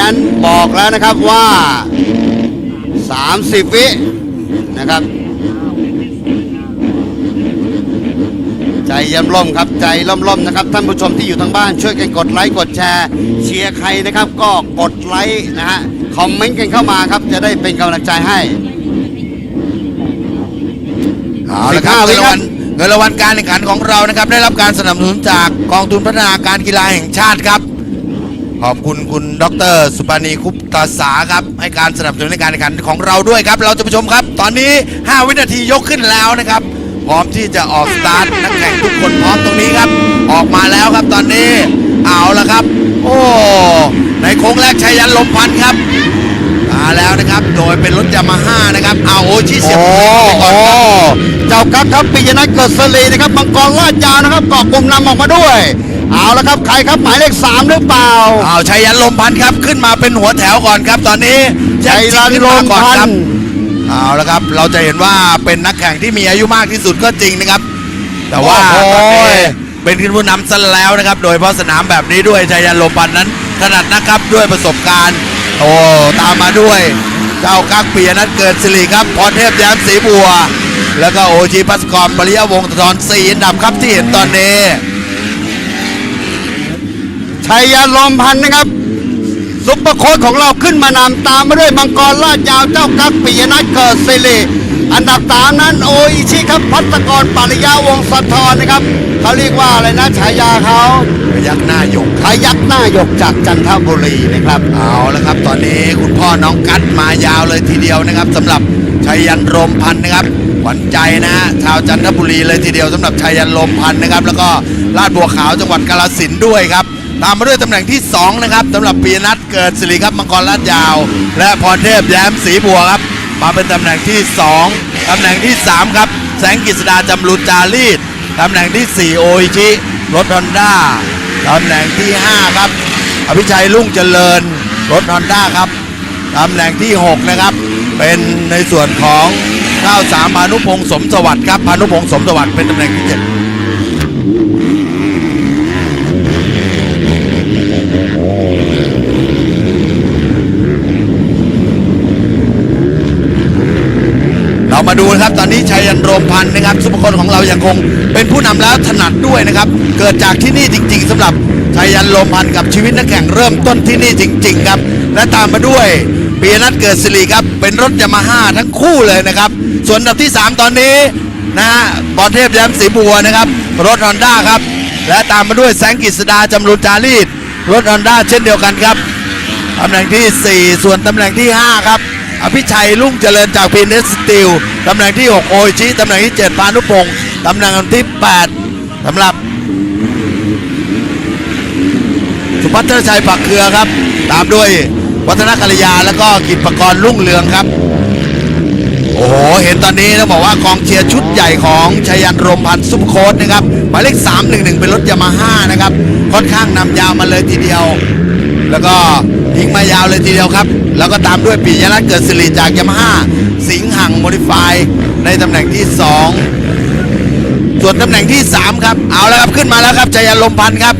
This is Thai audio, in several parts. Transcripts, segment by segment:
นั้นบอกแล้วนะครับว่า 30 วินะครับ ใจเย่ำล่มครับใจล่มๆนะครับท่านผู้ชมที่อยู่ทางบ้านช่วยกันกดไลค์กดแชร์เชียร์ใครนะครับ ก็กดไลค์นะฮะคอมเมนต์กันเข้ามาครับจะได้เป็นกำลังใจให้เอาละครับ15วิเงินครารังบวัลเงินรางวัลการแข่งขันของเรานะครับ ได้รับการสนับสนุนจากกองทุนพัฒนาการกีฬาแห่งชาติครับ ขอบคุณคุณดร สุปานีคุปตาสาครับ ให้การสนับสนุนในการแข่งขันของเราด้วยครับ เราจะไปชมครับ ตอนนี้ 5 วินาทียกขึ้นแล้วนะครับ พร้อมที่จะออกสตาร์ทนักแข่งทุกคนพร้อมตรงนี้ครับ ออกมาแล้วครับตอนนี้ เอาละครับ โอ้ในโค้งแรกชัยยันลมพันธ์ครับมาแล้วนะครับ โดยเป็นรถยามาฮ่านะครับเอาโอชิเสียบโอ้ไปก่อนโหครับเจ้ากั๊กครับปิยนัทเกิดสลีนะครับมังกรลาดยาวนะครับเกาะกลุ่มนำออกมาด้วย เอาละครับใครครับหมายเลขสามหรือเปล่าเอาชัยยันลมพันธ์ครับขึ้นมาเป็นหัวแถวก่อนครับ ตอนนี้ชัยยันขึ้นมาก่อนครับลมพันธ์เอาละครับ เราจะเห็นว่าเป็นนักแข่งที่มีอายุมากที่สุดก็จริงนะครับ แต่ว่าโอ้โหตอนนี้เป็นผู้นำซะแล้วนะครับ โดยเฉพาะสนามแบบนี้ด้วยชัยยันลมพันธ์นั้นถนัดนะครับด้วยประสบการณ์ โอ้ตามมาด้วยเจ้ากั๊กปียนัทเกิดสิริครับพรเทพแย้มศรีบัว แล้วก็โอจีพัสกรปริยวงศ์ธรสี่อันดับครับที่เห็นตอนนี้ ชัยยันลมพันธ์นะครับซุปเปอร์โค้ชของเราขึ้นมานำตามมาด้วยมังกรลาดยาวเจ้ากั๊กปิยนัทเกิดสิริอันดับสามนั้นโออิชิครับพัฒกรปริยาวงศ์สะทรนะครับเขาเรียกว่าอะไรนะฉายาเขาพยักหน้าหยกพยักหน้าหยกจากจันทบุรีนะครับเอาละครับ ตอนนี้คุณพ่อน้องกัดมายาวเลยทีเดียวนะครับสำหรับชัยยันรมพันธ์นะครับขวัญใจนะฮะชาวจันทบุรีเลยทีเดียวสำหรับชัยยันรมพันธ์นะครับ แล้วก็ลาดบัวขาวจังหวัดกาฬสินธุ์ด้วยครับ ตามมาด้วยตำแหน่งที่ 2 นะครับสำหรับปีนัทเกิดสิริครับมังกรลาดยาว และพรเทพแย้มศรีบัวครับ มาเป็นตำแหน่งที่ 2ตำแหน่งที่ 3 ครับ แสงกฤษดาจำรูนจารีดตำแหน่งที่ 4 โออิชิรถฮอนด้าตำแหน่งที่ 5 ครับ อภิชัยรุ่งเจริญรถฮอนด้าครับตำแหน่งที่ 6 นะครับ เป็นในส่วนของ93พานุพงศ์สมสวัสดิ์ครับพานุพงศ์สมสวัสดิ์เป็นตำแหน่งที่ 7 มาดูนะครับ ตอนนี้ชัยยันโรมพันธ์นะครับซุปเปอร์คนของเรายังคงเป็นผู้นำแล้วถนัดด้วยนะครับ เกิดจากที่นี่จริง ๆสำหรับชัยยันโรมพันธ์กับชีวิตนักแข่งเริ่มต้นที่นี่จริง ๆ ครับ และตามมาด้วยปียนัทเกิดสิริครับ เป็นรถยามาฮ่าทั้งคู่เลยนะครับ ส่วนอันดับที่ 3 ตอนนี้นะฮะบอเทพย้มศรีบัวนะครับ รถฮอนด้าครับ และตามมาด้วยแสงกฤษดาจำรูนจารีดรถฮอนด้าเช่นเดียวกันครับตำแหน่งที่ 4 ส่วนตำแหน่งที่ 5 ครับ อภิชัยรุ่งเจริญจากพีเนสตีลตำแหน่งที่ 6 โอชิตำแหน่งที่ 7 พานุพงศ์ตำแหน่งที่ 8สำหรับ สุพัฒนชัยปักเครือครับ ตามด้วยวัฒนกัลยาแล้วก็กิจประกรณ์รุ่งเรืองครับ โอ้โห เห็นตอนนี้ต้องบอกว่ากองเชียร์ชุดใหญ่ของชัยยันรมพันธ์ซุปโค้ดนะครับหมายเลข311 เป็นรถยามาฮ่านะครับ ค่อนข้างนำยาวมาเลยทีเดียว แล้วก็ยิงมายาวเลยทีเดียวครับ แล้วก็ตามด้วยปิยนัทเกิดสิริจากยามาฮ่าสิงห์หังโมดิฟายในตำแหน่งที่ 2 ส่วนตำแหน่งที่ 3 ครับ เอาแล้วครับขึ้นมาแล้วครับชัยยันลมพันธ์ครับ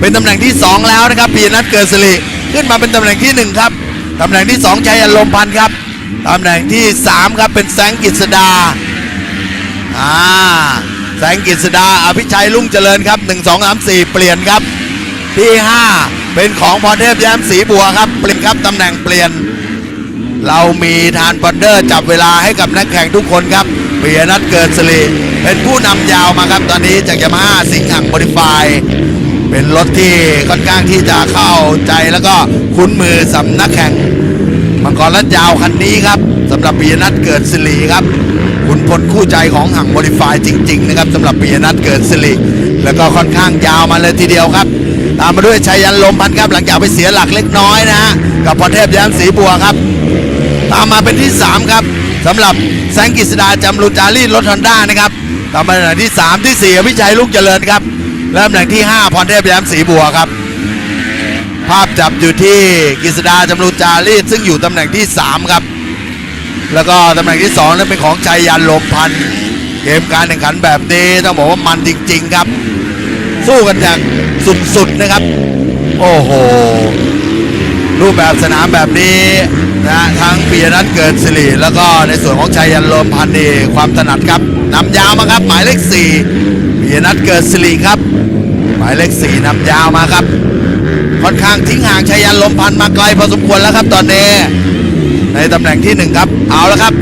เป็นตำแหน่งที่ 2 แล้วนะครับปิยนัทเกิดสิริขึ้นมาเป็นตำแหน่งที่ 1 ครับตำแหน่งที่2ชัยยันลมพันธ์ครับตำแหน่งที่ 3 ครับเป็นแสงกฤษดาอ่าแสงกฤษดาอภิชัยรุ่งเจริญครับ 1 2 3 4 เปลี่ยนครับที่ 5 เป็นของพรเทพแย้มศรีบัวครับเปลี่ยนครับตำแหน่งเปลี่ยน เรามีทานบอลเดอร์จับเวลาให้กับนักแข่งทุกคนครับเปียนัทเกิดสิริเป็นผู้นำยาวมาครับตอนนี้จากยามาฮ่าสิงห์หังโมดิฟายเป็นรถที่ค่อนข้างที่จะเข้าใจแล้วก็คุ้นมือสำนักแข่งมังกรลัดยาวคันนี้ครับสำหรับปียนัทเกิดสิริครับคุณพลคู่ใจของหังโมดิฟายจริง ๆ นะครับสำหรับปียนัทเกิดสิริแล้วก็ค่อนข้างยาวมาเลยทีเดียวครับ ตามมาด้วยชัยยันลมพันธ์ครับหลังจากไปเสียหลักเล็กน้อยนะฮะกับพรเทพย้มศรีบัวครับ ตามมาเป็นที่ 3 ครับสำหรับแสงกฤษดาจำรุจารีดรถฮอนด้านะครับตามมาเป็นอันดับที่ 3 ที่4อภิชัยลูกเจริญครับและตำแหน่งที่ 5พรเทพย้มศรีบัวครับ ภาพจับอยู่ที่กฤษดาจำรูจารีดซึ่งอยู่ตำแหน่งที่ 3 ครับ แล้วก็ตำแหน่งที่2นั้นเป็นของชัยยันลมพันธ์เกมการแข่งขันแบบนี้ต้องบอกว่ามันจริง ๆ ครับ สู้กันอย่าง สุดๆนะครับ โอ้โห รูปแบบสนามแบบนี้นะทั้งปียนัทเกิดสิริแล้วก็ในส่วนของชัยยันโลมพันธ์นี่ความถนัดครับนำยาวมาครับ หมายเลขสี่ปียนัทเกิดสิริครับ หมายเลขสี่นำยาวมาครับ ค่อนข้างทิ้งห่างชัยยันลมพันธ์มาไกลพอสมควรแล้วครับตอนนี้ในตำแหน่งที่หนึ่งครับ เอาแล้วครับ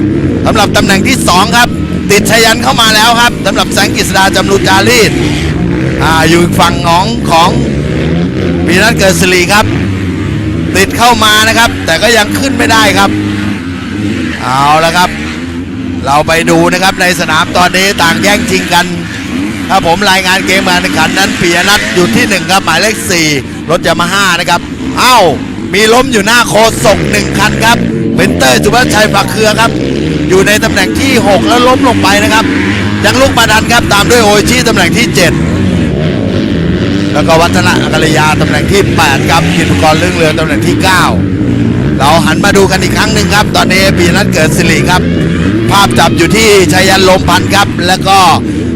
สำหรับตำแหน่งที่สองครับ ติดชัยยันเข้ามาแล้วครับสำหรับแสงกฤษดาจำรูจารีต อ่าอยู่ฝั่งของของปีนัทเกิดสิริครับ ติดเข้ามานะครับ แต่ก็ยังขึ้นไม่ได้ครับ เอาละครับ เราไปดูนะครับในสนามตอนนี้ต่างแย่งชิงกัน ถ้าผมรายงานเกมการแข่งขันนั้นปียนัทอยู่ที่หนึ่งครับหมายเลขสี่รถยามาฮ่านะครับเอ้ามีล้มอยู่หน้าโคศกหนึ่งคันครับเป็นเต้ยสุภาชัยฝักเครือครับ อยู่ในตำแหน่งที่ 6 แล้วล้มลงไปนะครับยังลุกมาดันครับตามด้วยโอชิตำแหน่งที่ 7 แล้วก็วัฒนกัลยาตำแหน่งที่ 8 ครับกินกรเรื่องเรือตำแหน่งที่ 9 เราหันมาดูกันอีกครั้งหนึ่งครับ ตอนนี้ปีนัทเกิดสิริครับ ภาพจับอยู่ที่ชัยยันลมพันครับ แล้วก็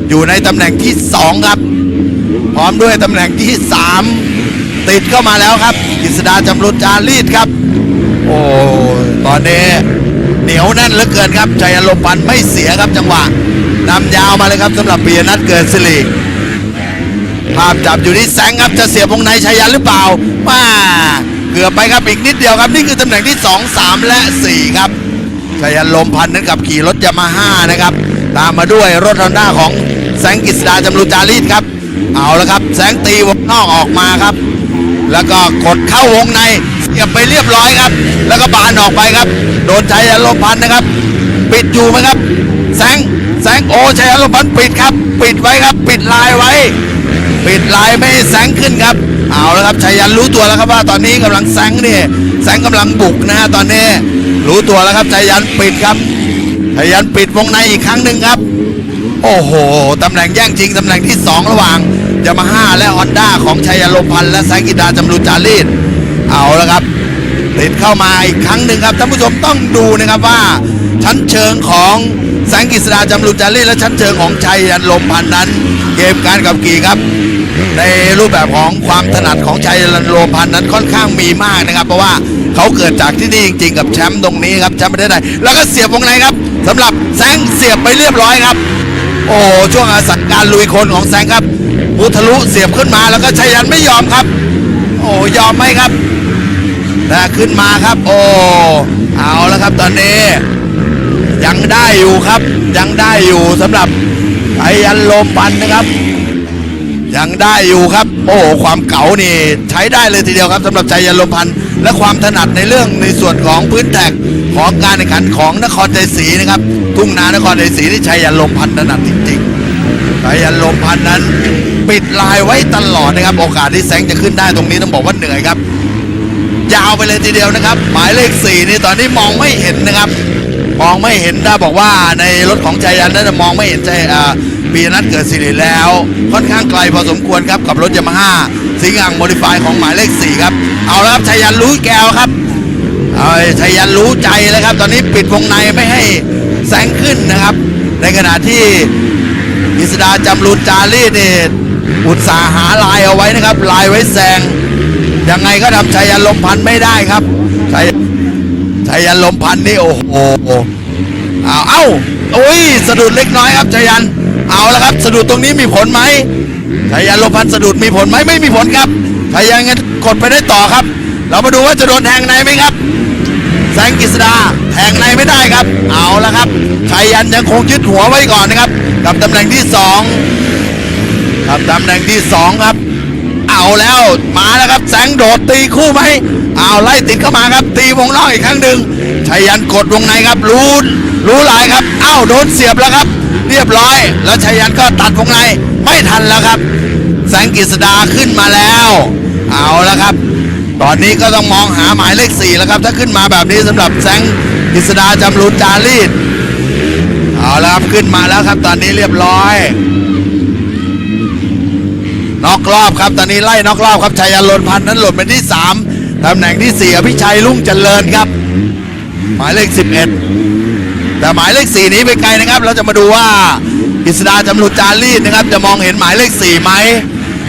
อยู่ในตำแหน่งที่ 2 ครับ พร้อมด้วยตำแหน่งที่ 3 ติดเข้ามาแล้วครับกฤษดาจำรุนจารีดครับ โอ้ตอนนี้เหนียวแน่นเหลือเกินครับชัยยันลมพันไม่เสียครับจังหวะนำยาวมาเลยครับสำหรับปีนัทเกิดสิริ ภาพจับอยู่ที่แสงครับจะเสียบวงในชัยยันหรือเปล่ามาเกือบไปครับอีกนิดเดียวครับนี่คือตำแหน่งที่ 2 3 และ 4 ครับชัยยันลมพันธ์นั้นกับขี่รถยามาฮ่านะครับ ตามมาด้วยรถฮอนด้าของแสงกฤษดาจำรูจารีตครับ เอาละครับ แสงตีวงนอกออกมาครับ แล้วก็กดเข้าวงในเสียบไปเรียบร้อยครับ แล้วก็บานออกไปครับ โดนชัยยันลมพันธ์นะครับ ปิดอยู่ไหมครับ แสงแสงโอชัยยันลมพันธ์ปิดครับ ปิดไว้ครับ ปิดลายไว้ ปิดลายไม่แซงขึ้นครับ เอาแล้วครับชัยยันรู้ตัวแล้วครับว่าตอนนี้กำลังแซงนี่แซงกำลังบุกนะฮะตอนนี้รู้ตัวแล้วครับชัยยันปิดครับชัยยันปิดวงในอีกครั้งหนึ่งครับ โอ้โหตำแหน่งแย่งจริงตำแหน่งที่ 2 ระหว่างยามาฮ่าและฮอนด้าของชัยยันลมพันธ์และแซงกิดาจำรูจารีตเอาแล้วครับ ติดเข้ามาอีกครั้งหนึ่งครับท่านผู้ชมต้องดูนะครับว่า ชั้นเชิงของแสงกิษดาจำรูจารีและชั้นเชิงของชัยยันลมพันนั้น เกมการขับขี่ครับ ในรูปแบบของความถนัดของชัยยันลมพันนั้นค่อนข้างมีมากนะครับ เพราะว่าเขาเกิดจากที่นี่จริง ๆ กับแชมป์ตรงนี้ครับแชมป์ประเทศไทยแล้วก็เสียบวงในครับสำหรับแสงเสียบไปเรียบร้อยครับ โอ้ช่วงอาศัยการลุยคนของแสงครับพุทะลุเสียบขึ้นมาแล้วก็ชัยยันไม่ยอมครับ โอ้ยอมไหมครับ นะขึ้นมาครับ โอ้เอาแล้วครับตอนนี้ ยังได้อยู่ครับ ยังได้อยู่สำหรับไอยันโลมปันนะครับ ยังได้อยู่ครับ โอ้ความเก๋านี่ใช้ได้เลยทีเดียวครับสำหรับใจยันลมพันและความถนัดในเรื่องในส่วนของพื้นแท็กของการแข่งขันของนครใจศรีนะครับ ทุ่งนานครใจศรีที่ชัยยันลมพันถนัดจริงๆชัยยันลมพันนั้น ปิดลายไว้ตลอดนะครับ โอกาสที่แสงจะขึ้นได้ตรงนี้ต้องบอกว่าเหนื่อยครับ ยาวไปเลยทีเดียวนะครับ หมายเลขสี่นี่ตอนนี้มองไม่เห็นนะครับ มองไม่เห็นถ้าบอกว่าในรถของชัยยันนั้นมองไม่เห็นใจอ่าปีนัทเกิดสิริแล้ว ค่อนข้างไกลพอสมควรครับกับรถยามาฮ่าสิงห์อ่างโมดิฟายของหมายเลขสี่ครับเอาล้วครับชัยยันรู้แก้วครับเอาชัยยันรู้ใจเลยครับ ตอนนี้ปิดวงในไม่ให้แสงขึ้นนะครับ ในขณะที่กิษดาจำรูนจารีนี่อุตสาหาลายเอาไว้นะครับ ลายไว้แซง ยังไงก็ทำชัยยันลมพันธ์ไม่ได้ครับชัยชัยยันลมพันธ์นี่โอ้โหเอาเอ้าโอ้ยสะดุดเล็กน้อยครับชัยยันเอาแล้วครับสะดุดตรงนี้มีผลไหมชัยยันลมพันธ์สะดุดมีผลไหมไม่มีผลครับชัยยันงั้นกดไปได้ต่อครับ เรามาดูว่าจะโดนแทงในไหมครับแสงกฤษดาแทงในไม่ได้ครับ เอาแล้วครับชัยยันยังคงยึดหัวไว้ก่อนนะครับ กับตำแหน่งที่สองกับตำแหน่งที่สองครับ เอาแล้วมาแล้วครับแสงโดดตีคู่ไหมเอาไล่ติดเข้ามาครับ ตีวงนอกอีกครั้งหนึ่งชัยยันกดวงในครับรู้รู้หลายครับอ้าวโดนเสียบแล้วครับ เรียบร้อย แล้วชัยยันก็ตัดวงในไม่ทันแล้วครับ แสงกฤษดาขึ้นมาแล้ว เอาแล้วครับ ตอนนี้ก็ต้องมองหาหมายเลขสี่แล้วครับ ถ้าขึ้นมาแบบนี้สำหรับแสงกฤษดาจำรูนจารีดเอาแล้วครับขึ้นมาแล้วครับ ตอนนี้เรียบร้อย น็อกรอบครับ ตอนนี้ไล่น็อกรอบครับชัยยันลนพันธ์นั้นหล่นเป็นที่ 3ตำแหน่งที่ 4 อภิชัยลุ่งเจริญครับ หมายเลข 11 แต่หมายเลข 4 นี้ไปไกลนะครับ เราจะมาดูว่ากฤษดาจำรุจารีดนะครับ จะมองเห็นหมายเลข 4 ไหม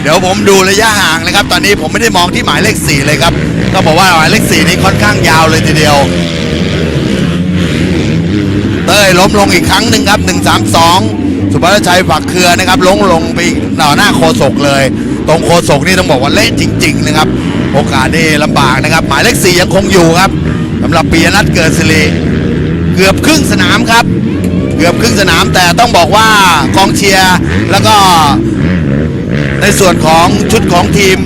เดี๋ยวผมดูระยะห่างนะครับ ตอนนี้ผมไม่ได้มองที่หมายเลข 4 เลยครับต้องบอกว่าหมายเลข 4 นี้ค่อนข้างยาวเลยทีเดียว ล้มลงอีกครั้งหนึ่งครับ 132 สุภาชัยฝักเครือนะครับล้มลงไปต่อหน้าโคศกเลย ตรงโคศกนี่ต้องบอกว่าเละจริง ๆ นะครับ โอกาสนี่ลำบากนะครับ หมายเลข4ยังคงอยู่ครับสำหรับปียนัทเกิดสิริเกือบครึ่งสนามครับ เกือบครึ่งสนามแต่ต้องบอกว่ากองเชียร์แล้วก็ในส่วนของชุดของทีม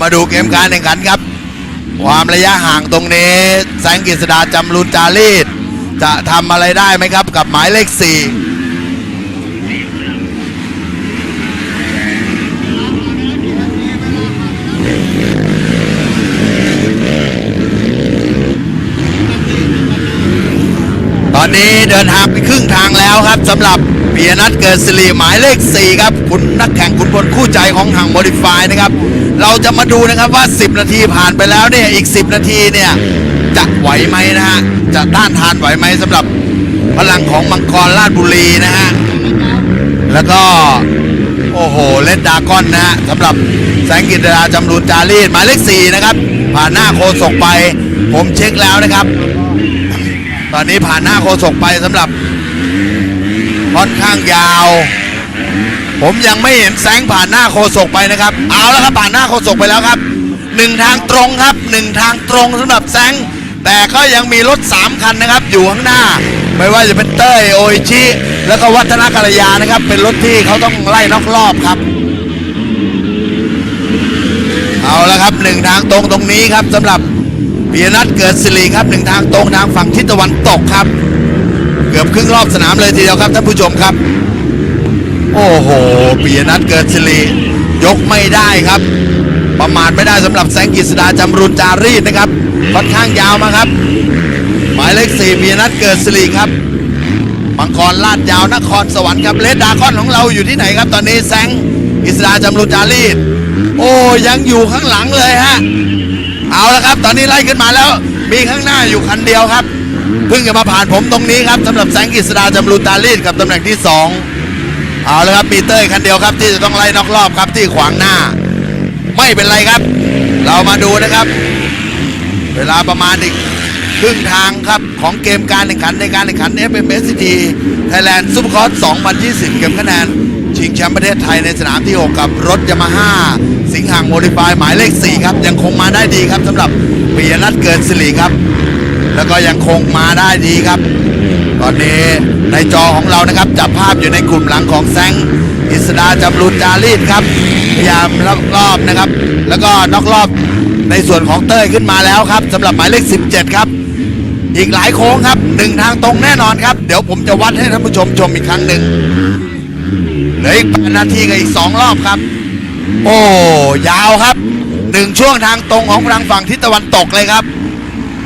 มาดูเกมการแข่งขันครับ ความระยะห่างตรงนี้แสงกฤษดาจำรุนจารีตจะทำอะไรได้ไหมครับ กับหมายเลข4 อนนี้เดินทางไปครึ่งทางแล้วครับสำหรับเปียนัทเกิดสิริหมายเลข 4 ครับ คุณนักแข่งคุณพลคู่ใจของห่างโมดิฟายนะครับ เราจะมาดูนะครับว่า 10 นาทีผ่านไปแล้วเนี่ยอีก 10 นาทีเนี่ยจะไหวไหมนะฮะจะต้านทานไหวไหมสำหรับพลังของมังกรราชบุรีนะฮะแล้วก็โอ้โหเล่นดากอนนะฮะสำหรับแสงกิตดาจำรูนจารีตหมายเลข4นะครับผ่านหน้าโคศกไป ผมเช็คแล้วนะครับ ตอนนี้ผ่านหน้าโคศกไปสำหรับค่อนข้างยาว ผมยังไม่เห็นแสงผ่านหน้าโคศกไปนะครับ เอาแล้วครับผ่านหน้าโคศกไปแล้วครับหนึ่งทางตรงครับหนึ่งทางตรงสำหรับแสงแต่ก็ยังมีรถสามคันนะครับ อยู่ข้างหน้า ไม่ว่าจะเป็นเต้ยโอชิ แล้วก็วัฒนกัลยานะครับ เป็นรถที่เขาต้องไล่นอกรอบครับ เอาละครับหนึ่งทางตรงตรงนี้ครับสำหรับ ปียนัทเกิดสิริครับหนึ่งทางตรงทางฝั่งทิศตะวันตกครับ เกือบครึ่งรอบสนามเลยทีเดียวครับท่านผู้ชมครับ โอ้โหปียนัทเกิดสิริยกไม่ได้ครับ ประมาทไม่ได้สำหรับแสงกิษดาจำรุนจารีตนะครับค่อนข้างยาวมาครับ หมายเลขสี่ปียนัทเกิดสิริครับมังกรลาดยาวนครสวรรค์ครับเลดดาคอนของเราอยู่ที่ไหนครับ ตอนนี้แสงกิษดาจำรุนจารีตโอ้ยังอยู่ข้างหลังเลยฮะ เอาละครับ ตอนนี้ไล่ขึ้นมาแล้ว มีข้างหน้าอยู่คันเดียวครับ เพิ่งจะมาผ่านผมตรงนี้ครับสำหรับแสงกฤษดาจำรูตาลีดกับตำแหน่งที่สองเอาละครับปีเตอร์คันเดียวครับ ที่จะต้องไล่นอกรอบครับที่ขวางหน้า ไม่เป็นไรครับ เรามาดูนะครับ เวลาประมาณอีกครึ่งทางครับ ของเกมการแข่งขันในการแข่งขัน FMSCT Thailand Super Cross 2020 เก็บคะแนน ชิงแชมป์ประเทศไทยในสนามที่ 6 กับรถยามาฮ่าสิงหางโมดิฟายหมายเลข 4 ครับ ยังคงมาได้ดีครับสำหรับปียนัทเกินสิริครับ แล้วก็ยังคงมาได้ดีครับ ตอนนี้ในจอของเรานะครับจับภาพอยู่ในกลุ่มหลังของแซงอิสดาจำรุนจารีดครับพยายามล็อกรอบนะครับ แล้วก็นอกรอบในส่วนของเต้ยขึ้นมาแล้วครับสำหรับหมายเลข 17 ครับอีกหลายโค้งครับหนึ่งทางตรงแน่นอนครับ เดี๋ยวผมจะวัดให้ท่านผู้ชมชมอีกครั้งหนึ่ง เหลืออีกแปดนาทีกับอีกสองรอบครับ โอ้ยาวครับหนึ่งช่วงทางตรงของทางฝั่งทิศตะวันตกเลยครับ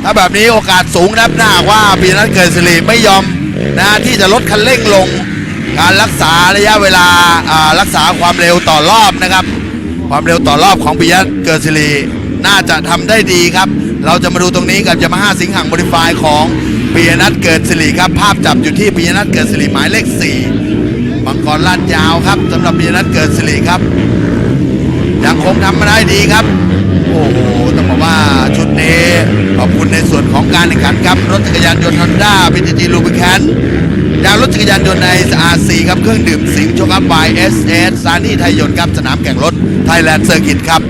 ถ้าแบบนี้โอกาสสูงนะครับหน้าว่าปีนัทเกิดสิริไม่ยอมนะที่จะลดคันเร่งลง การรักษาระยะเวลาอ่ารักษาความเร็วต่อรอบนะครับ ความเร็วต่อรอบของปีนัทเกิดสิริน่าจะทำได้ดีครับ เราจะมาดูตรงนี้กับยามาฮ่าสิงหังโมดิฟายของปีนัทเกิดสิริครับ ภาพจับอยู่ที่ปีนัทเกิดสิริหมายเลข4 มังกรลาดยาวครับสำหรับปีนัทเกิดสิริครับ ยังคงทำมาได้ดีครับ โอ้โหต้องบอกว่าชุดนี้ขอบคุณในส่วนของการแข่งขันครับรถจักรยานยนต์ฮอนด้าพีจีจีลูบิแคนยางรถจักรยานยนต์ใน RC ครับเครื่องดื่มสิงห์โชคัพบายเอสเอสซานี่ไทยยนต์ครับสนามแข่งรถไทยแลนด์เซอร์กิตครับ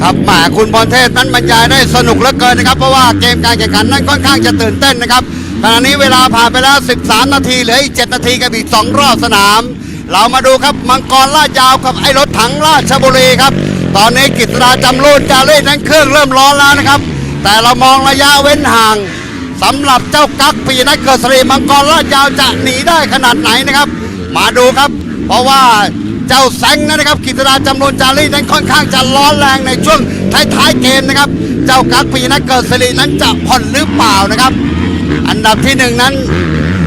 ครับแหมคุณพรเทพนั้นบรรยายได้สนุกเหลือเกินนะครับ เพราะว่าเกมการแข่งขันนั้นค่อนข้างจะตื่นเต้นนะครับขณะนี้เวลาผ่านไปแล้ว 13 นาทีเหลืออีก 7 นาทีกับอีก 2 รอบสนาม เรามาดูครับมังกรลาดยาวกับไอ้รถถังราชบุรีครับ ตอนนี้กิตราจำรูนจาเล่นั้นเครื่องเริ่มร้อนแล้วนะครับ แต่เรามองระยะเว้นห่างสำหรับเจ้ากั๊กปีนัทเกิดสรีมังกรลาดยาวจะหนีได้ขนาดไหนนะครับ มาดูครับ เพราะว่าเจ้าแซงนะครับกิตราจำนวนจารีนั้นค่อนข้างจะร้อนแรงในช่วงท้ายๆเกมนะครับ เจ้ากั๊กปีนัทเกิดสรินั้นจะผ่อนหรือเปล่านะครับ อันดับที่หนึ่งนั้น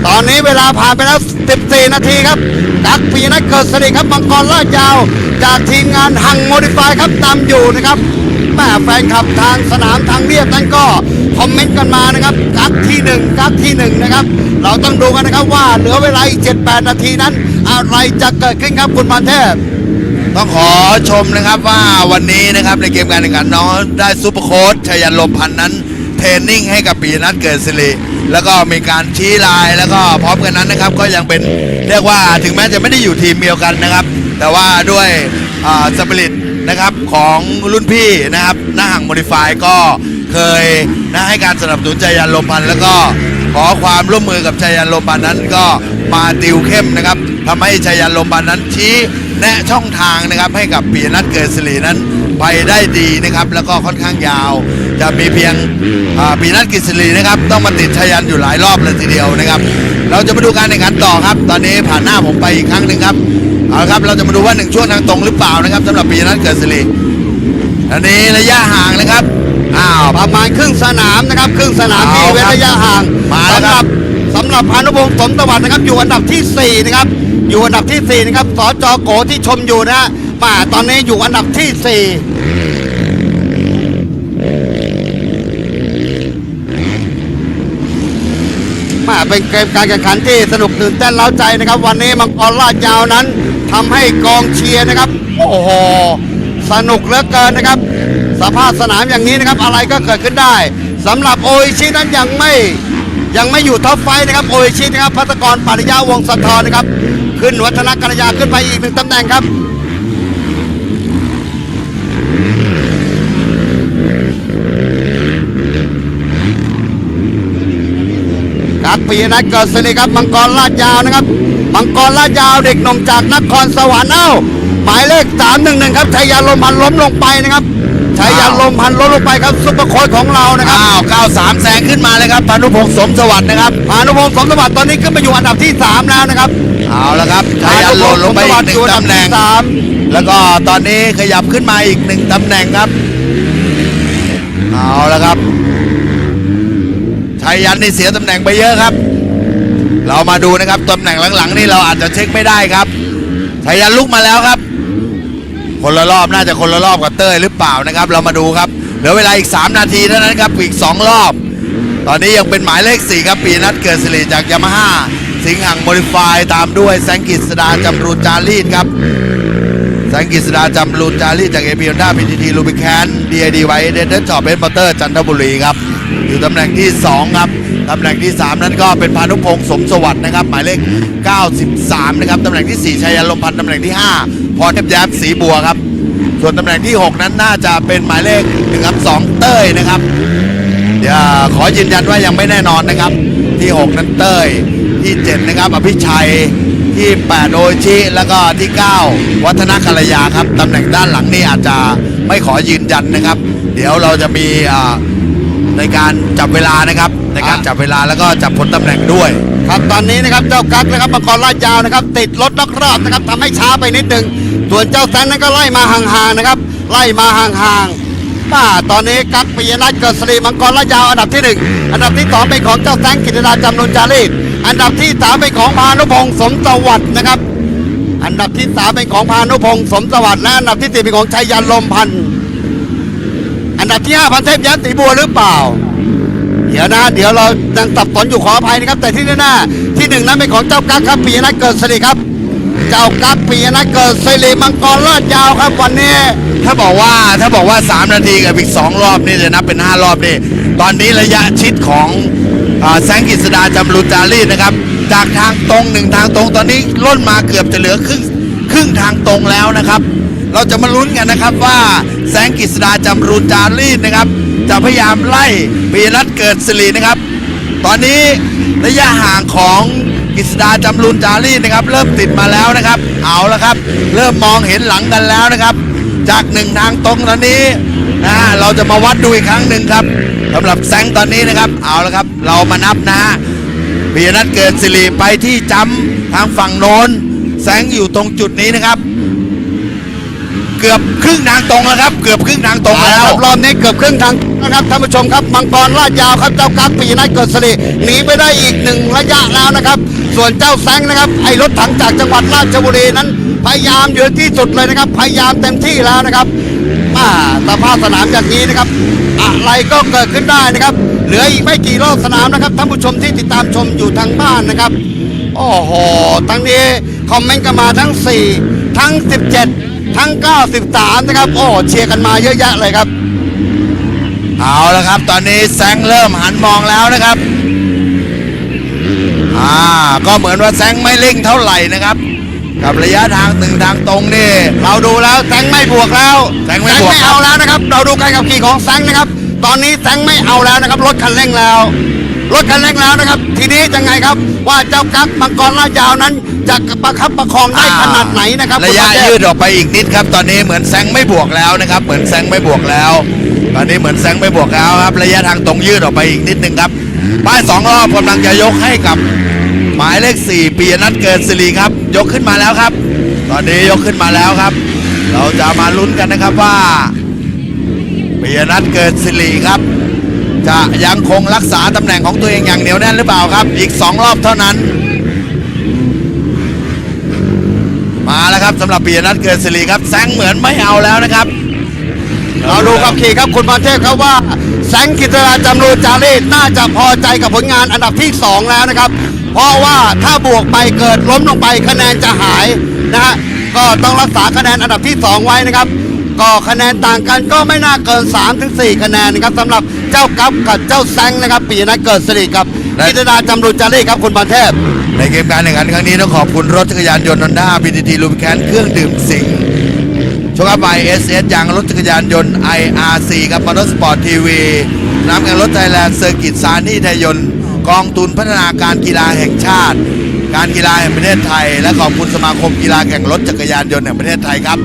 ตอนนี้เวลาผ่านไปแล้ว 14 นาทีครับกักปีนัทเกิดสิริครับมังกรลาดยาว จากทีมงานหังโมดิฟายครับตามอยู่นะครับแม่แฟนคลับทางสนามทางเรียบนั้นก็คอมเมนต์กันมานะครับกักที่หนึ่งกักที่หนึ่งนะครับเราต้องดูกันนะครับว่าเหลือเวลาอีก7-8 นาทีนั้น อะไรจะเกิดขึ้นครับคุณมันเทพต้องขอชมนะครับว่าวันนี้นะครับในเกมการแข่งขันน้องได้ซูเปอร์โค้ชชัยยันลมพันนั้น เทรนนิ่งให้กับปีนัทเกิดสิริแล้วก็มีการชี้ลายแล้วก็พร้อมกันนั้นนะครับ ก็ยังเป็นเรียกว่าถึงแม้จะไม่ได้อยู่ทีมเดียวกันนะครับ แต่ว่าด้วยสปิริตนะครับของรุ่นพี่นะครับหน้าห่างโมดิฟายก็เคยนะให้การสนับสนุนใจยันลมพันแล้วก็ ขอความร่วมมือกับชัยยันลมพันนั้นก็มาติวเข้มนะครับทำให้ชัยยันลมพันนั้นชี้แนะช่องทางนะครับให้กับปีนัทเกิดสิรินั้นไปได้ดีนะครับ แล้วก็ค่อนข้างยาว จะมีเพียงปีนัทกิจสิรินะครับ ต้องมาติดชายันอยู่หลายรอบเลยทีเดียวนะครับ เราจะมาดูการแข่งขันต่อครับ ตอนนี้ผ่านหน้าผมไปอีกครั้งหนึ่งครับเอาละครับเราจะมาดูว่าหนึ่งช่วงทางตรงหรือเปล่านะครับสำหรับปีนัทเกิดสิริอันนี้ระยะห่างนะครับ อ้าวประมาณครึ่งสนามนะครับ ครึ่งสนามที่เอาเว้นครับระยะห่างมาแล้วสำหครัรับบสำหรับพานุพงศ์สมสวัสดิ์นะครับ อยู่อันดับที่สี่นะครับ อยู่อันดับที่สี่นะครับสจโกที่ชมอยู่นะฮะมาตอนนี้อยู่อันดับที่สี่มาเป็นเกมการแข่งขันที่สนุกตื่นเต้นเล้าใจนะครับ วันนี้มังกรลาดยาวนั้นทำให้กองเชียร์นะครับ โอ้โหสนุกเหลือเกินนะครับ สภาพสนามอย่างนี้นะครับ อะไรก็เกิดขึ้นได้สำหรับโออิชินั้นยังไม่ยังไม่อยู่ท็อปไฟนะครับโออิชินะครับพัตกรปริยาวงศ์สะทรนะครับ ขึ้นวัฒนกัลยาขึ้นไปอีกหนึ่งตำแหน่งครับกักปีนัทเกิดสิริครับมังกรลาดยาวนะครับมังกรลาดยาวเด็กหนุ่มจากนครสวรรค์เอ้าหมายเลข311ครับชัยยาลมพันล้มลงไปนะครับ ชัยยาลมพันธ์ล้มลงไปครับซุปเปอร์โค้ชของเรานะครับอ้าว93แซงขึ้นมาเลยครับพานุพงศ์สมสวัสดิ์นะครับพานุพงศ์สมสวัสดิ์ตอนนี้ขึ้นมาอยู่อันดับที่ 3 แล้วนะครับเอาละครับชัยยันหล่นลงไปอีกหนึ่งตำแหน่งสามแล้วก็ตอนนี้ขยับขึ้นมาอีกหนึ่งตำแหน่งครับเอาละครับชัยยันนี่เสียตำแหน่งไปเยอะครับ เรามาดูนะครับตำแหน่งหลังๆนี่เราอาจจะเช็คไม่ได้ครับชัยยันลุกมาแล้วครับ คนละรอบน่าจะคนละรอบกับเต้ยหรือเปล่านะครับ เรามาดูครับเหลือเวลาอีก 3 นาทีเท่านั้นครับอีก 2 รอบ ตอนนี้ยังเป็นหมายเลข 4 ครับปีนัทเกิดสิริจากยามาฮ่าสิงห์หังโมดิฟายตามด้วยแซงกิสดาจำรูจารีดครับแสงกฤษดาจำรูจารีดจากเอพีฮอนด้าพีทีทีลูบิแคนดีไอดีไวเดนเดนจอบเบนมอเตอร์จันทบุรีครับอยู่ตำแหน่งที่ 2 ครับ ตำแหน่งที่ 3 นั้นก็เป็นพานุพงศ์สมสวัสดิ์นะครับ หมายเลข 93 นะครับตำแหน่งที่ 4ชัยยลมพันธ์ตำแหน่งที่ 5 พรเทพแย้มสีบัวครับ ส่วนตำแหน่งที่ 6 นั้นน่าจะเป็นหมายเลข1ครับ2เต้ยนะครับเดี๋ยวขอยืนยันว่ายังไม่แน่นอนนะครับ ที่ 6 นั้นเต้ยที่ 7 นะครับอภิชัยที่ 8 โอชิ แล้วก็ที่ 9 วัฒนกัลยาครับตำแหน่งด้านหลังนี่อาจจะไม่ขอยืนยันนะครับ เดี๋ยวเราจะมีอ่า ในการจับเวลานะครับในการจับเวลาแล้วก็จับผลตำแหน่งด้วย ครับตอนนี้นะครับเจ้ากั๊กนะครับมังกรลาดยาวนะครับ ติดรถนอกรอบนะครับทำให้ช้าไปนิดหนึ่งส่วนเจ้าแซนนั้นก็ไล่มาห่างๆนะครับ ไล่มาห่างๆป้าตอนนี้กั๊กปิยนัทเกิดสรีมังกรลาดยาวอันดับที่หนึ่งอันดับที่สองเป็นของเจ้าแซงกิตดาจำนวนจารีตอันดับที่สามเป็นของพานุพงศ์สมสวัสดิ์นะครับ อันดับที่สามเป็นของพานุพงศ์สมสวัสดิ์และอันดับที่สี่เป็นของชัยยันลมพันธ์อัน ดับที่ห้าพันเทพยันตีบัวหรือเปล่า เดี๋ยวนะเดี๋ยวเรายังสับสนอยู่ขออภัยนะครับ แต่ที่แน่ๆที่หนึ่งนั้นเป็นของเจ้ากั๊กครับปีนัทเกิดสิริครับ เจ้ากั๊กปีนัทเกิดสิริมังกรลาดยาวครับวันนี้ ถ้าบอกว่าถ้าบอกว่า 3 นาทีกับอีก 2 รอบนี่จะนับเป็น 5 รอบนี่ตอนนี้ระยะชิดของแสงกิษดาจำรูนจารีนะครับ จากทางตรงหนึ่งทางตรงตอนนี้ล่นมาเกือบจะเหลือครึ่งครึ่งทางตรงแล้วนะครับ เราจะมาลุ้นกันนะครับว่าแสงกิษดาจำรูนจารีดนะครับ จะพยายามไล่ปีนัทเกิดสิรินะครับ ตอนนี้ระยะห่างของกฤษดาจำรูนจารีนะครับ เริ่มติดมาแล้วนะครับ เอาละครับ เริ่มมองเห็นหลังกันแล้วนะครับ จากหนึ่งทางตรงตอนนี้นะเราจะมาวัดดูอีกครั้งหนึ่งครับสำหรับแซงตอนนี้นะครับ เอาละครับ เรามานับนะฮะปีนัทเกิดสิริไปที่จำทางฝั่งโน้นแซงอยู่ตรงจุดนี้นะครับ เกือบครึ่งทางตรงแล้วครับ เกือบครึ่งทางตรงแล้วครับรอบนี้เกือบครึ่งทางนะครับท่านผู้ชมครับมังกรลาดยาวครับเจ้ากักปีนัทเกิดสิริหนีไปได้อีกหนึ่งระยะแล้วนะครับ ส่วนเจ้าแซงนะครับไอ้รถถังจากจังหวัดราชบุรีนั้น พยายามอยู่ที่สุดเลยนะครับ พยายามเต็มที่แล้วนะครับมาสภาพสนามอย่างนี้นะครับ อะไรก็เกิดขึ้นได้นะครับ เหลืออีกไม่กี่รอบสนามนะครับท่านผู้ชมที่ติดตามชมอยู่ทางบ้านนะครับโอ้โหทั้งนี้คอมเมนต์กันมาทั้ง 4 ทั้ง 17 ทั้ง 93 นะครับ โอ้เชียร์กันมาเยอะแยะเลยครับ เอาละครับ ตอนนี้แซงเริ่มหันมองแล้วนะครับ อ่า ก็เหมือนว่าแซงไม่เร่งเท่าไหร่นะครับ กับระยะทางหนึ่งทางตรงนี่ เราดูแล้วแซงไม่บวกแล้วแซงไม่บวก เอาแล้วนะครับ เราดูการขับขี่ของแซงนะครับ ตอนนี้แซงไม่เอาแล้วนะครับ รถคันเร่งแล้ว รถคันเร่งแล้วนะครับ ทีนี้จะไงครับว่าเจ้ากั๊กมังกรลาดยาวนั้น จะประคับประคองได้ขนาดไหนนะครับระยะคุณปเทพยืดออกไปอีกนิดครับ ตอนนี้เหมือนแซงไม่บวกแล้วนะครับ เหมือนแซงไม่บวกแล้ว ตอนนี้เหมือนแซงไม่บวกแล้วครับ ระยะทางตรงยืดออกไปอีกนิดนึงครับป้ายสองรอบกำลังจะยกให้กับหมายเลขสี่ปียนัทเกิดสิริครับ ยกขึ้นมาแล้วครับ ตอนนี้ยกขึ้นมาแล้วครับ เราจะมาลุ้นกันนะครับว่าปียนัทเกิดสิริครับ จะยังคงรักษาตำแหน่งของตัวเองอย่างเหนียวแน่นหรือเปล่าครับ อีกสองรอบเท่านั้น มาแล้วครับสำหรับปีนัทเกิดสิริครับแซงเหมือนไม่เอาแล้วนะครับ เราดูขับขี่ครับคุณพรเทพครับว่าแสงกิตราจำรูจารีตน่าจะพอใจกับผลงานอันดับที่ 2 แล้วนะครับ เพราะว่าถ้าบวกไปเกิดล้มลงไปคะแนนจะหายนะฮะก็ต้องรักษาคะแนนอันดับที่ 2 ไว้นะครับ ก็คะแนนต่างกันก็ไม่น่าเกิน 3-4 คะแนนนะครับสำหรับ เจ้ากัฟกับเจ้าแซงนะครับปีนัทเกิดสิริกับและกิตราจำรูนจารีครับคุณพรเทพ ในเกมการแข่งขันครั้งนี้ต้องขอบคุณรถจักรยานยนต์ Honda PTT ลูบิแคนเครื่องดื่มสิงห์โชคอัพไอเอสเอสยางรถจักรยานยนต์ IRC กับมอเตอร์สปอร์ตทีวีน้ำแข่งรถไทยแลนด์เซอร์กิตซานี่ไทยยนต์กองทุนพัฒนาการกีฬาแห่งชาติ การกีฬาแห่งประเทศไทย และขอบคุณสมาคมกีฬาแข่งรถจักรยานยนต์แห่งประเทศไทยครับ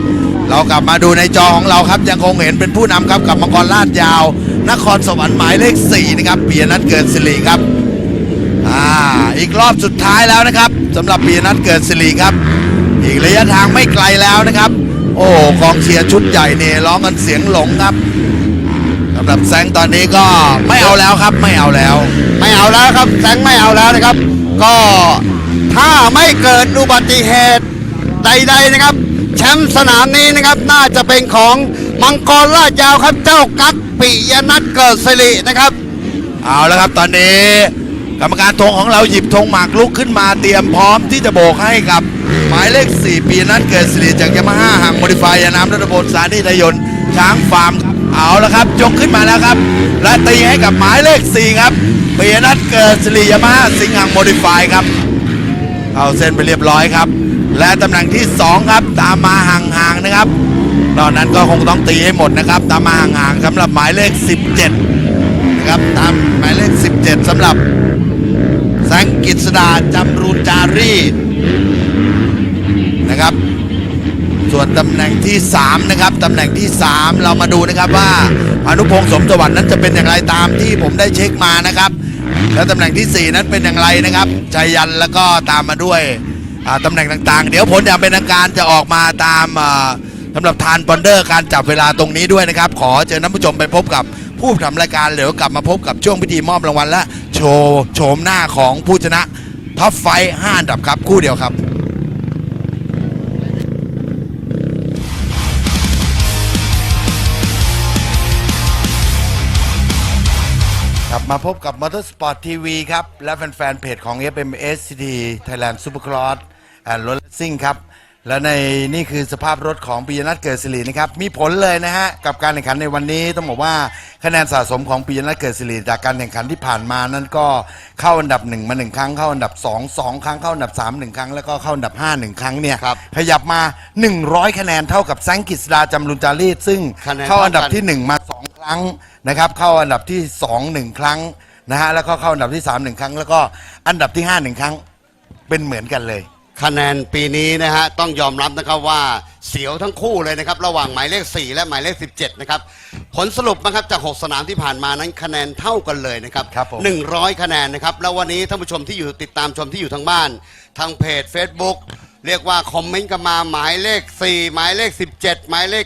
เรากลับมาดูในจอของเราครับยังคงเห็นเป็นผู้นำครับกับมังกรลาดยาว นครสวรรค์หมายเลข4นะครับปียนัทเกิดสิริครับอ่าอีกรอบสุดท้ายแล้วนะครับสำหรับปียนัทเกิดสิริครับ อีกระยะทางไม่ไกลแล้วนะครับ โอ้กองเชียร์ชุดใหญ่เนี่ยร้องกันเสียงหลงครับสำหรับแซงตอนนี้ก็ไม่เอาแล้วครับไม่เอาแล้ว ไม่เอาแล้วครับแซงไม่เอาแล้วนะครับ ก็ถ้าไม่เกิดอุบัติเหตุใดๆนะครับ แชมป์สนามนี้นะครับ น่าจะเป็นของมังกรลาดยาวครับเจ้ากั๊ก ปิยนัทเกิดสิรินะครับ เอาแล้วครับตอนนี้ กรรมการธงของเราหยิบธงหมากลุกขึ้นมาเตรียมพร้อมที่จะโบกให้กับ หมายเลข 4 ปีนัทเกิดสิริจากยามาฮ่าห่างโมดิฟายยาน้ำรัตบลสาธิตยนช้างฟาร์มเอาแล้วครับยกขึ้นมาแล้วครับ และตีให้กับหมายเลข 4 ครับปีนัทเกิดสิริยามาฮ่าสิงห์ห่างโมดิฟายครับเข้าเส้นไปเรียบร้อยครับ และตำแหน่งที่ 2 ครับ ตามมาห่างๆนะครับ ตอนนั้นก็คงต้องตีให้หมดนะครับ ตามมาห่างๆสำหรับหมายเลข 17 นะครับ ตามหมายเลข 17สำหรับแสงกิษดาจำรูนจารีนะครับ ส่วนตำแหน่งที่ 3 นะครับตำแหน่งที่ 3 เรามาดูนะครับว่าอนุพงศ์สมสวัสดิ์นั้นจะเป็นอย่างไรตามที่ผมได้เช็คมานะครับ แล้วตำแหน่งที่ 4 นั้นเป็นอย่างไรนะครับชัยยันแล้วก็ตามมาด้วยอ่าตำแหน่งต่างๆ เดี๋ยวผลอย่างเป็นทางการจะออกมาตามอ่า สำหรับทานบอนเดอร์การจับเวลาตรงนี้ด้วยนะครับ ขอเชิญท่านผู้ชมไปพบกับผู้ทำรายการเดี๋ยวกลับมาพบกับช่วงพิธีมอบรางวัลและโชว์โฉมหน้าของผู้ชนะท็อปไฟห้าอันดับครับคู่เดียวครับกลับมาพบกับ Motorsport TV ครับ และแฟนๆเพจของ FMSCD Thailand Supercross and Road Racing ครับ และในนี่คือสภาพรถของปิยนัทเกิดสิรินะครับมีผลเลยนะฮะกับการแข่งขันในวันนี้ต้องบอกว่าคะแนนสะสมของปิยนัทเกิดสิริจากการแข่งขันที่ผ่านมานั้นก็เข้าอันดับ1มา1ครั้งเข้าอันดับ2 2ครั้งเข้าอันดับ3 1 ครั้งแล้วก็เข้าอันดับ5 1 ครั้งเนี่ยครับขยับมา 100 คะแนนเท่ากับแซงกิสดาจำรุนจารีตซึ่งคะแนนเข้าอันดับเท่ากัน ที่ที่1มา 2 ครั้งนะครับเข้าอันดับที่ 2 1 ครั้งนะฮะแล้วก็เข้าอันดับที่3 1 ครั้ง แล้วก็อันดับที่5 1 ครั้งเป็นเหมือนกันเลย คะแนนปีนี้นะฮะต้องยอมรับนะครับว่าเสียวทั้งคู่เลยนะครับ ระหว่างหมายเลข 4 และหมายเลข 17 นะครับ ผลสรุปนะครับจาก 6 สนามที่ผ่านมานั้นคะแนนเท่ากันเลยนะครับครับผม 100 คะแนนนะครับ แล้ววันนี้ท่านผู้ชมที่อยู่ติดตามชมที่อยู่ทางบ้าน ทางเพจ Facebook เรียกว่าคอมเมนต์กันมาหมายเลข 4 หมายเลข 17 หมายเลข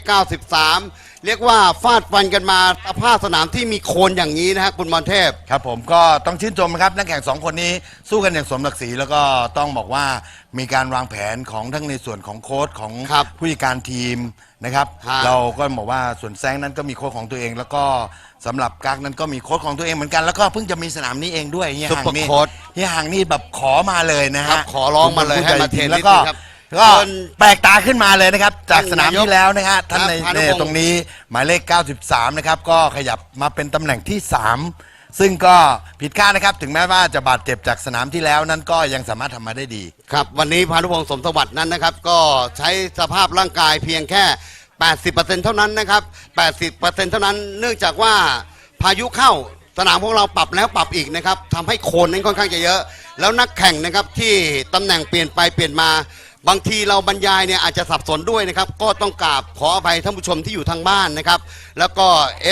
93 เรียกว่าฟาดฟันกันมาสภาพสนามที่มีโคลนอย่างนี้นะฮะคุณมอนเทพ ครับผมก็ต้องชื่นชมนะครับนักแข่งสองคนนี้สู้กันอย่างสมศักดิ์ศรีแล้วก็ต้องบอกว่ามีการวางแผนของทั้งในส่วนของโค้ชของครับผู้จัดการทีมนะครับ ฮะ เราก็บอกว่าส่วนแซงนั้นก็มีโค้ชของตัวเอง แล้วก็สำหรับกักนั้นก็มีโค้ชของตัวเองเหมือนกันแล้วก็เพิ่งจะมีสนามนี้เองด้วยเฮียซุปหังเปอร์นี่โค้ชเฮียหังนี่แบบขอมาเลยนะครัฮะบขอร้องมาเลยให้มาเทรนแล้วก็นิดนึงครับ ก็ส่วนแปลกตาขึ้นมาเลยนะครับ จากสนามท่านนายกที่แล้วนะฮะท่านในครับพานุในพงศ์ตรงนี้หมายเลข 93 นะครับ ก็ขยับมาเป็นตำแหน่งที่ 3 ซึ่งก็ผิดคาดนะครับ ถึงแม้ว่าจะบาดเจ็บจากสนามที่แล้วนั้นก็ยังสามารถทำมาได้ดี ครับ วันนี้พานุพงศ์สมสวัสดิ์นั้นนะครับ ก็ใช้สภาพร่างกายเพียงแค่ 80%เท่านั้นนะครับ 80%เท่านั้น เนื่องจากว่าพายุเข้าสนามของเราปรับแล้วปรับอีกนะครับทำให้โคลนนั้นค่อนข้างจะเยอะ แล้วนักแข่งนะครับที่ตำแหน่งเปลี่ยนไปเปลี่ยนมา บางทีเราบรรยายเนี่ยอาจจะสับสนด้วยนะครับ ก็ต้องกราบขออภัยท่านผู้ชมที่อยู่ทางบ้านนะครับ แล้วก็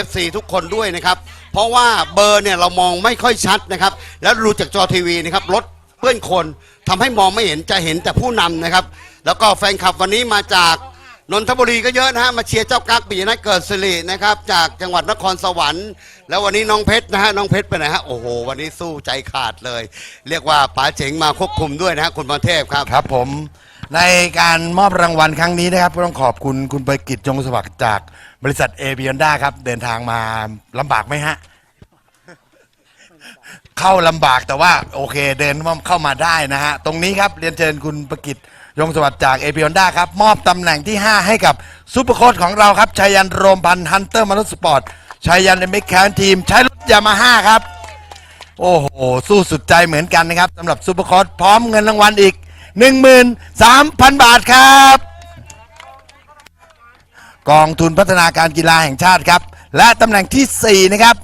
FC ทุกคนด้วยนะครับ เพราะว่าเบอร์เนี่ยเรามองไม่ค่อยชัดนะครับ แล้วดูจากจอทีวีนะครับรถเพื่อนคนทำให้มองไม่เห็นจะเห็นแต่ผู้นำนะครับ แล้วก็แฟนคลับวันนี้มาจากนนทบุรีก็เยอะนะฮะมาเชียร์เจ้ากั๊กปิยนัทเกิดสิรินะครับจากจังหวัดนครสวรรค์ แล้ววันนี้น้องเพชรนะฮะน้องเพชรไปไหนฮะโอ้โหวันนี้สู้ใจขาดเลย เรียกว่าป๋าเจ๋งมาควบคุมด้วยนะฮะคุณพรเทพครับครับผม ในการมอบรางวัลครั้งนี้นะครับ ก็ต้องขอบคุณคุณไปกิจจงสวัสดิ์จากบริษัทเอเบียนด้าครับ เดินทางมาลำบากไหมฮะ เข้าลำบากแต่ว่าโอเคเดินเข้ามาได้นะฮะ ตรงนี้ครับเรียนเชิญคุณประกิตยงสวัสดิ์จากเอเ i ียนด้าครับ มอบตำแหน่งที่ 5 ให้กับซูเปอร์โค้ชของเราครับชัยยันโรมพันธ์ฮันเตอร์มนุษย์สปอร์ตชัยยันเอ็มเอ็กแคนทีมใช้รถยามาฮ่าครับ โอ้โห สู้สุดใจเหมือนกันนะครับสำหรับซูเปอร์โค้ชพร้อมเงินรางวัลอีก 13,000 บาทครับ กองทุนพัฒนาการกีฬาแห่งชาติครับ และตำแหน่งทีสี่4 นะครับ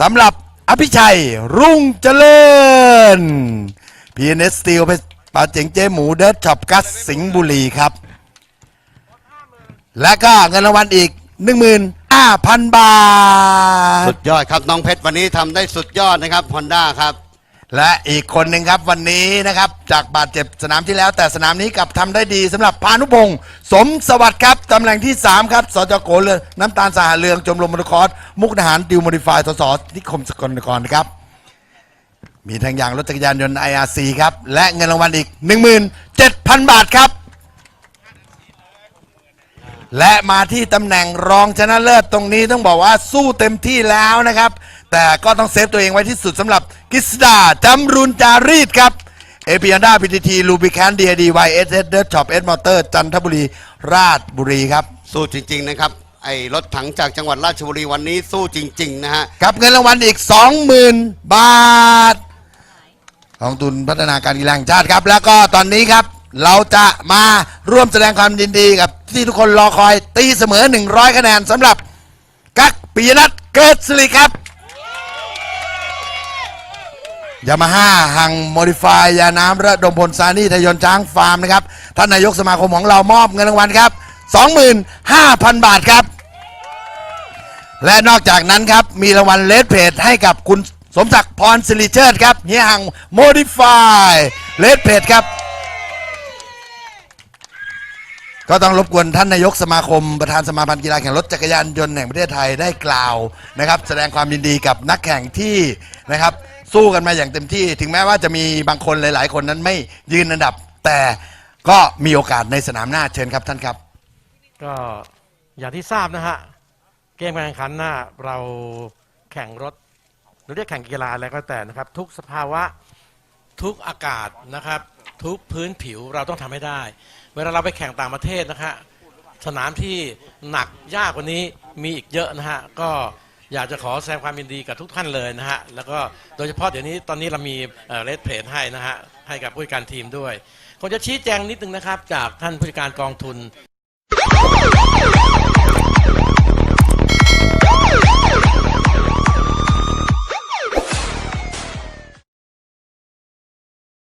สำหรับอภิชัย รุ่งเจริญ PNS Steel ไปปาเจ๋งเจ๊หมูเดิร์ช็อปกัสสิงห์บุรีครับ และก็เงินรางวัลอีก 15,000 บาท สุดยอดครับ น้องเพชรวันนี้ทำได้สุดยอดนะครับฮอนด้าครับ และอีกคนหนึ่งครับวันนี้นะครับ จากบาดเจ็บสนามที่แล้ว แต่สนามนี้กลับทำได้ดีสำหรับพานุพงศ์สมสวัสดิ์ครับตำแหน่งที่ 3 ครับสจโกเรือน้ำตาลสหเรืองจมรมมรคอสมุกดาหารดิวโมดิฟายสสนิคมสกลนครนะครับ มีทั้งอย่างรถจักรยานยนต์ IRC ครับ และเงินรางวัลอีก 17,000 บาทครับ และมาที่ตำแหน่งรองชนะเลิศตรงนี้ต้องบอกว่าสู้เต็มที่แล้วนะครับ แต่ก็ต้องเซฟตัวเองไว้ที่สุดสำหรับ กิสดาจำรุนจารีดครับเอพีอันดาพีทีทีลูบิแคนดีดีวายเอสเอสเดอร์ช็อปเอสมอเตอร์จันทบุรีราชบุรีครับ สู้จริง ๆ นะครับ ไอ้รถถังจากจังหวัดราชบุรีวันนี้สู้จริง ๆ นะฮะ กับเงินรางวัลอีก 20,000 บาทกองทุนพัฒนาการกีฬาแห่งชาติครับ แล้วก็ตอนนี้ครับ เราจะมาร่วมแสดงความยินดีกับที่ทุกคนรอคอยตีเสมอ 100 คะแนนสำหรับกักปิยนัทเกิดสิริครับ ยามาฮ่าหังโมดิฟายยาน้ำระดมพลซานี่ทยนช้างฟาร์มนะครับ ท่านนายกสมาคมของเรามอบเงินรางวัลครับ 25,000 บาทครับ และนอกจากนั้นครับ มีรางวัลเลดเพจให้กับคุณสมศักดิ์พรสิริเชิดครับเฮียหังโมดิฟายเลดเพจครับ ก็ต้องรบกวนท่านนายกสมาคมประธานสมาพันธ์กีฬาแข่งรถจักรยานยนต์แห่งประเทศไทยได้กล่าวนะครับ แสดงความยินดีกับนักแข่งที่นะครับ สู้กันมาอย่างเต็มที่ ถึงแม้ว่าจะมีบางคนหลาย ๆ คนนั้นไม่ยืนอันดับ แต่ก็มีโอกาสในสนามหน้าเชิญครับท่านครับ ก็อย่างที่ทราบนะฮะ เกมการแข่งขันหน่ะเราแข่งรถหรือเรียกแข่งกีฬาอะไรก็แต่นะครับ ทุกสภาวะทุกอากาศนะครับ ทุกพื้นผิวเราต้องทำให้ได้ เวลาเราไปแข่งต่างประเทศนะฮะสนามที่หนักยากกว่านี้มีอีกเยอะนะฮะก็ อยากจะขอแสดงความยินดีกับทุกท่านเลยนะฮะ แล้วก็โดยเฉพาะเดี๋ยวนี้ตอนนี้เรามีเลดเพจให้นะฮะ ให้กับผู้การทีมด้วยคงจะชี้แจงนิดนึงนะครับ จากท่านผู้การกองทุน